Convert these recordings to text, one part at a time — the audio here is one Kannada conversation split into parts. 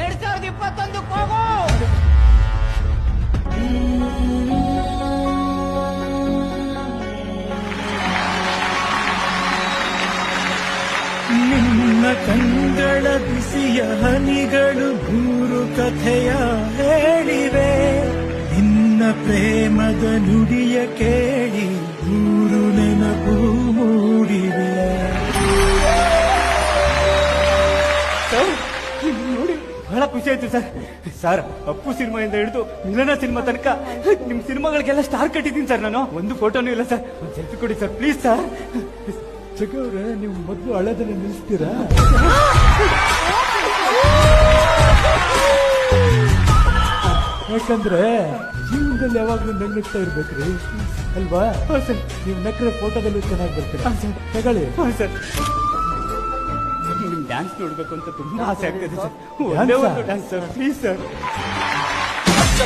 ಎರಡ್ ಸಾವಿರದ ಇಪ್ಪತ್ತೊಂದಕ್ಕೆ ಹೋಗು ನಿನ್ನ ಕಂಗಳ ಬಿಸಿಯ ಹನಿಗಳು ನೂರು ಕಥೆಯ ಹೇಳಿವೆ. ನಿನ್ನ ಪ್ರೇಮದ ನುಡಿಯ ಕೇಳಿ ನೂರು ನೆನಪು ಮೂಡಿವೆ. ಬಹಳ ಖುಷಿ ಆಯ್ತು ಸರ್. ಸರ್ ಅಪ್ಪು ಸಿನಿಮಾಯಿಂದ ಹಿಡಿದು ಮಿಲನ ಸಿನಿಮಾ ತನಕ ನಿಮ್ ಸಿನಿಮಾಗಳಿಗೆಲ್ಲ ಸ್ಟಾರ್ ಕಟ್ಟಿದ್ದೀನಿ ಸರ್ ನಾನು. ಒಂದು ಫೋಟೋನು ಇಲ್ಲ ಸರ್. ಒಂದು ಸೆಲ್ಫಿ ಕೊಡಿ ಸರ್ ಪ್ಲೀಸ್ ಸರ್ ಚಕವ್ರೆ ನೀವು ಮೊದಲು ಹಳೆದನ್ನ ನಿಲ್ಲಿಸ್ತೀರಾ ಯಾಕಂದ್ರೆ ಜೀವನದಲ್ಲಿ ಯಾವಾಗ್ಲೂ ನಗ್ನಗ್ತಾ ಇರ್ಬೇಕ್ರಿ. ಅಲ್ವಾ? ಸರ್. ನೀವು ನಕ್ರೆ ಫೋಟೋದಲ್ಲಿ ಚೆನ್ನಾಗಿ ಬರ್ತೀರಾ? ತಗೊಳ್ಳಿ. ಸರ್. ನಿಮ್ ಡ್ಯಾನ್ಸ್ ನೋಡ್ಬೇಕು ಅಂತ ತುಂಬಾ ಆಸೆ ಆಗ್ತದೆ ಸರ್. Dance ಒಂದೇ ಆ? ಒಂದು ಡ್ಯಾನ್ಸ್ ಸರ್ ಪ್ಲೀಸ್ ಸರ್.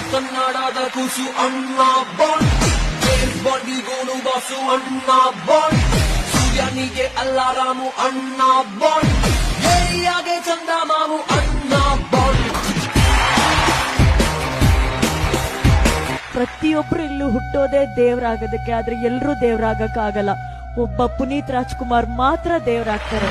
ಕನ್ನಡದ ಕೂಸು ಅಣ್ಣ ಬಾಂಡ್ ಬಾಂಡಿಗೋನು ಬಾಸು ಅಣ್ಣ ಬಾಂಡ್ ಸೂರ್ಯನಿಗೆ ಅಲ್ಲಾರಾಮು ಅಣ್ಣ ಬಾಂಡ್ ಏರಿಯಾಗೆ ಚಂದಮಾಮು ಅಣ್ಣ ಬಾಂಡ್ ಪ್ರತಿಯೊಬ್ರು ಇಲ್ಲೂ ಹುಟ್ಟೋದೇ ದೇವರಾಗೋದಕ್ಕೆ ಆದ್ರೆ ಎಲ್ಲರೂ ದೇವ್ರಾಗಕ್ಕಾಗಲ್ಲ. ಒಬ್ಬ ಪುನೀತ್ ರಾಜ್ಕುಮಾರ್ ಮಾತ್ರ ದೇವರಾಗ್ತಾರೆ.